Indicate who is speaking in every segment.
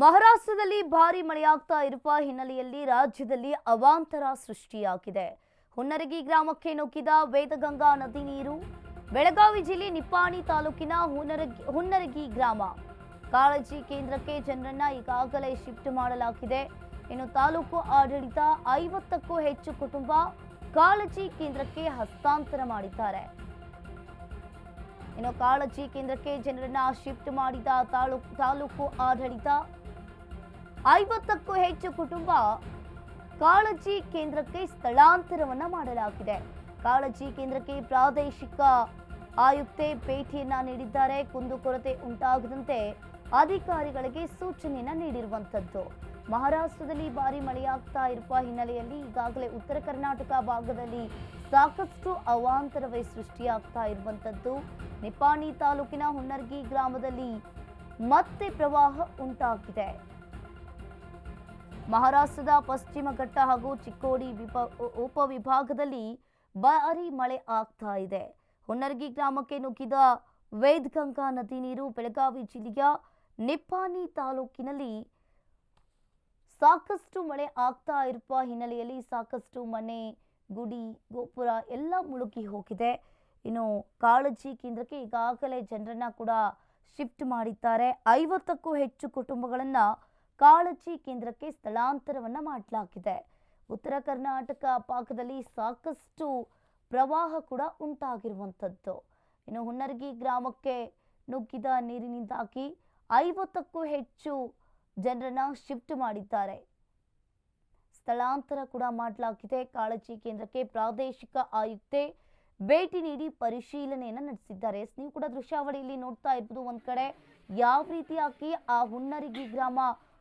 Speaker 1: ಮಹಾರಾಷ್ಟ್ರದಲ್ಲಿ ಭಾರಿ ಮಳೆಯಾಗ್ತಾ ಇರುವ ಹಿನ್ನೆಲೆಯಲ್ಲಿ ರಾಜ್ಯದಲ್ಲಿ ಅವಾಂತರ ಸೃಷ್ಟಿಯಾಗಿದೆ. ಹುನ್ನರಗಿ ಗ್ರಾಮಕ್ಕೆ ನುಗ್ಗಿದ ವೇದಗಂಗಾ ನದಿ ನೀರು, ಬೆಳಗಾವಿ ಜಿಲ್ಲೆ ನಿಪ್ಪಾಣಿ ತಾಲೂಕಿನ ಹುನ್ನರಗಿ ಹುನ್ನರಗಿ ಗ್ರಾಮ. ಕಾಳಜಿ ಕೇಂದ್ರಕ್ಕೆ ಜನರನ್ನ ಈಗಾಗಲೇ ಶಿಫ್ಟ್ ಮಾಡಲಾಗಿದೆ. ಇನ್ನು ತಾಲೂಕು ಆಡಳಿತ ಐವತ್ತಕ್ಕೂ ಹೆಚ್ಚು ಕುಟುಂಬ ಕಾಳಜಿ ಕೇಂದ್ರಕ್ಕೆ ಹಸ್ತಾಂತರ ಮಾಡಿದ್ದಾರೆ. ಇನ್ನು ಕಾಳಜಿ ಕೇಂದ್ರಕ್ಕೆ ಜನರನ್ನ ಶಿಫ್ಟ್ ಮಾಡಿದ ತಾಲೂಕು ತಾಲೂಕು ಆಡಳಿತ ಐವತ್ತಕ್ಕೂ ಹೆಚ್ಚು ಕುಟುಂಬ ಕಾಳಜಿ ಕೇಂದ್ರಕ್ಕೆ ಸ್ಥಳಾಂತರವನ್ನ ಮಾಡಲಾಗಿದೆ. ಕಾಳಜಿ ಕೇಂದ್ರಕ್ಕೆ ಪ್ರಾದೇಶಿಕ ಆಯುಕ್ತೆ ಭೇಟಿಯನ್ನ ನೀಡಿದ್ದಾರೆ. ಕುಂದುಕೊರತೆ ಉಂಟಾಗದಂತೆ ಅಧಿಕಾರಿಗಳಿಗೆ ಸೂಚನೆಯನ್ನ ನೀಡಿರುವಂತದ್ದು. ಮಹಾರಾಷ್ಟ್ರದಲ್ಲಿ ಭಾರಿ ಮಳೆಯಾಗ್ತಾ ಇರುವ ಹಿನ್ನೆಲೆಯಲ್ಲಿ ಈಗಾಗಲೇ ಉತ್ತರ ಕರ್ನಾಟಕ ಭಾಗದಲ್ಲಿ ಸಾಕಷ್ಟು ಅವಾಂತರವೇ ಸೃಷ್ಟಿಯಾಗ್ತಾ ಇರುವಂತದ್ದು. ನಿಪಾಣಿ ತಾಲೂಕಿನ ಹುನ್ನರ್ಗಿ ಗ್ರಾಮದಲ್ಲಿ ಮತ್ತೆ ಪ್ರವಾಹ ಉಂಟಾಗಿದೆ. ಮಹಾರಾಷ್ಟ್ರದ ಪಶ್ಚಿಮ ಘಟ್ಟ ಹಾಗೂ ಚಿಕ್ಕೋಡಿ ವಿಭ ಉಪವಿಭಾಗದಲ್ಲಿ ಭಾರಿ ಮಳೆ ಆಗ್ತಾ ಇದೆ. ಹುನ್ನರ್ಗಿ ಗ್ರಾಮಕ್ಕೆ ನುಗ್ಗಿದ ವೇದ್ಗಂಗಾ ನದಿ ನೀರು ಬೆಳಗಾವಿ ಜಿಲ್ಲೆಯ ನಿಪ್ಪಾನಿ ತಾಲೂಕಿನಲ್ಲಿ ಸಾಕಷ್ಟು ಮಳೆ ಆಗ್ತಾ ಇರುವ ಹಿನ್ನೆಲೆಯಲ್ಲಿ ಸಾಕಷ್ಟು ಮನೆ, ಗುಡಿ, ಗೋಪುರ ಎಲ್ಲ ಮುಳುಗಿ ಹೋಗಿದೆ. ಇನ್ನು ಕಾಳಜಿ ಕೇಂದ್ರಕ್ಕೆ ಈಗಾಗಲೇ ಜನರನ್ನ ಕೂಡ ಶಿಫ್ಟ್ ಮಾಡಿದ್ದಾರೆ. ಐವತ್ತಕ್ಕೂ ಹೆಚ್ಚು ಕುಟುಂಬಗಳನ್ನ ಕಾಳಜಿ ಕೇಂದ್ರಕ್ಕೆ ಸ್ಥಳಾಂತರವನ್ನ ಮಾಡಲಾಗಿದೆ. ಉತ್ತರ ಕರ್ನಾಟಕ ಭಾಗದಲ್ಲಿ ಸಾಕಷ್ಟು ಪ್ರವಾಹ ಕೂಡ ಉಂಟಾಗಿರುವಂಥದ್ದು. ಇನ್ನು ಹುನ್ನರ್ಗಿ ಗ್ರಾಮಕ್ಕೆ ನುಗ್ಗಿದ ನೀರಿನಿಂದಾಗಿ ಐವತ್ತಕ್ಕೂ ಹೆಚ್ಚು ಜನರನ್ನ ಶಿಫ್ಟ್ ಮಾಡಿದ್ದಾರೆ. ಸ್ಥಳಾಂತರ ಕೂಡ ಮಾಡಲಾಗಿದೆ. ಕಾಳಜಿ ಕೇಂದ್ರಕ್ಕೆ ಪ್ರಾದೇಶಿಕ ಆಯುಕ್ತೆ ಭೇಟಿ ನೀಡಿ ಪರಿಶೀಲನೆಯನ್ನು ನಡೆಸಿದ್ದಾರೆ. ನೀವು ಕೂಡ ದೃಶ್ಯಾವಳಿಯಲ್ಲಿ ನೋಡ್ತಾ ಇರ್ಬೋದು ಒಂದ್ ಕಡೆ. ಯಾವ ರೀತಿಯಾಗಿ ಆ ಹುನ್ನರಿಗಿ ಗ್ರಾಮ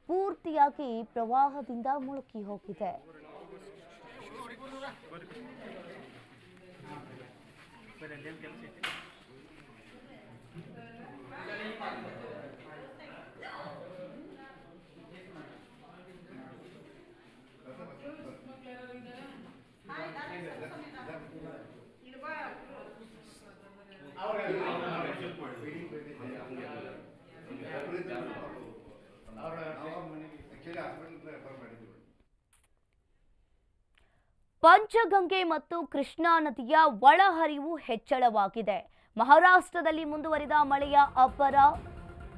Speaker 1: ಪೂರ್ತಿಯಾಗಿ ಪ್ರವಾಹದಿಂದ ಮುಳುಗಿ ಹೋಗಿದೆ.
Speaker 2: ಆಕ್ಚುಲಿ ಹಾಸ್ಪಿಟಲ್ ರೆಫರ್ ಮಾಡಿದ್ವಿ
Speaker 1: ಪಂಚಗಂಗೆ ಮತ್ತು ಕೃಷ್ಣಾ ನದಿಯ ಒಳಹರಿವು ಹೆಚ್ಚಳವಾಗಿದೆ. ಮಹಾರಾಷ್ಟ್ರದಲ್ಲಿ ಮುಂದುವರಿದ ಮಳೆಯ ಅಬ್ಬರ.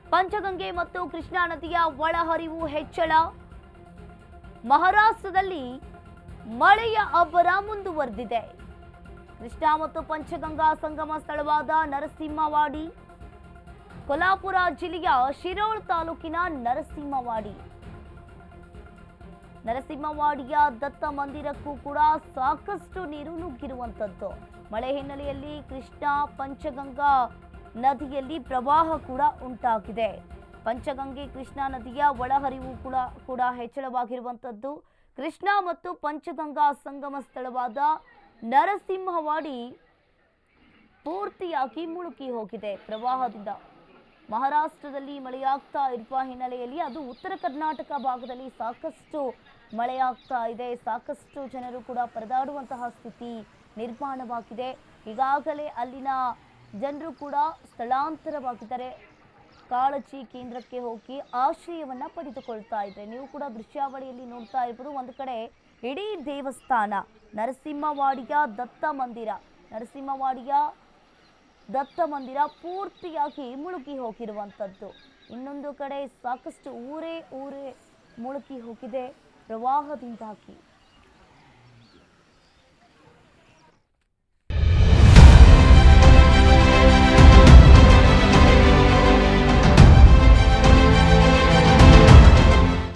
Speaker 1: ಪಂಚಗಂಗೆ ಮತ್ತು ಕೃಷ್ಣಾ ನದಿಯ ಒಳಹರಿವು ಹೆಚ್ಚಳ. ಮಹಾರಾಷ್ಟ್ರದಲ್ಲಿ ಮಳೆಯ ಅಬ್ಬರ ಮುಂದುವರೆದಿದೆ. ಕೃಷ್ಣಾ ಮತ್ತು ಪಂಚಗಂಗಾ ಸಂಗಮ ಸ್ಥಳವಾದ ನರಸಿಂಹವಾಡಿ. ಕೊಲ್ಹಾಪುರ ಜಿಲ್ಲೆಯ ಶಿರೋಳ್ ತಾಲೂಕಿನ ನರಸಿಂಹವಾಡಿ. ನರಸಿಂಹವಾಡಿಯ ದತ್ತ ಮಂದಿರಕ್ಕೂ ಕೂಡ ಸಾಕಷ್ಟು ನೀರು ನುಗ್ಗಿರುವಂಥದ್ದು ಮಳೆ ಹಿನ್ನೆಲೆಯಲ್ಲಿ ಕೃಷ್ಣಾ ಪಂಚಗಂಗಾ ನದಿಯಲ್ಲಿ ಪ್ರವಾಹ ಕೂಡ ಉಂಟಾಗಿದೆ. ಪಂಚಗಂಗೆ ಕೃಷ್ಣಾ ನದಿಯ ಒಳಹರಿವು ಕೂಡ ಕೂಡ ಹೆಚ್ಚಳವಾಗಿರುವಂಥದ್ದು ಕೃಷ್ಣಾ ಮತ್ತು ಪಂಚಗಂಗಾ ಸಂಗಮ ಸ್ಥಳವಾದ ನರಸಿಂಹವಾಡಿ ಪೂರ್ತಿಯಾಗಿ ಮುಳುಗಿ ಹೋಗಿದೆ. ಪ್ರವಾಹದಿಂದ ಮಹಾರಾಷ್ಟ್ರದಲ್ಲಿ ಮಳೆಯಾಗ್ತಾ ಇರುವ ಹಿನ್ನೆಲೆಯಲ್ಲಿ ಅದು ಉತ್ತರ ಕರ್ನಾಟಕ ಭಾಗದಲ್ಲಿ ಸಾಕಷ್ಟು ಮಳೆಯಾಗ್ತಾ ಇದೆ. ಸಾಕಷ್ಟು ಜನರು ಕೂಡ ಪರದಾಡುವಂತಹ ಸ್ಥಿತಿ ನಿರ್ಮಾಣವಾಗಿದೆ. ಈಗಾಗಲೇ ಅಲ್ಲಿನ ಜನರು ಕೂಡ ಸ್ಥಳಾಂತರವಾಗಿದ್ದಾರೆ. ಕಾಳಜಿ ಕೇಂದ್ರಕ್ಕೆ ಹೋಗಿ ಆಶ್ರಯವನ್ನ ಪಡೆದುಕೊಳ್ತಾ ಇದ್ದಾರೆ. ನೀವು ಕೂಡ ದೃಶ್ಯಾವಳಿಯಲ್ಲಿ ನೋಡ್ತಾ ಇರ್ಬೋದು, ಒಂದು ಕಡೆ ಇಡೀ ದೇವಸ್ಥಾನ, ನರಸಿಂಹವಾಡಿಯ ದತ್ತ ಮಂದಿರ, ನರಸಿಂಹವಾಡಿಯ ದತ್ತ ಮಂದಿರ ಪೂರ್ತಿಯಾಗಿ ಮುಳುಗಿ ಹೋಗಿರುವಂಥದ್ದು ಇನ್ನೊಂದು ಕಡೆ ಸಾಕಷ್ಟು ಊರೇ ಊರೇ ಮುಳುಗಿ ಹೋಗಿದೆ. ಪ್ರವಾಹದಿಂದಾಗಿ.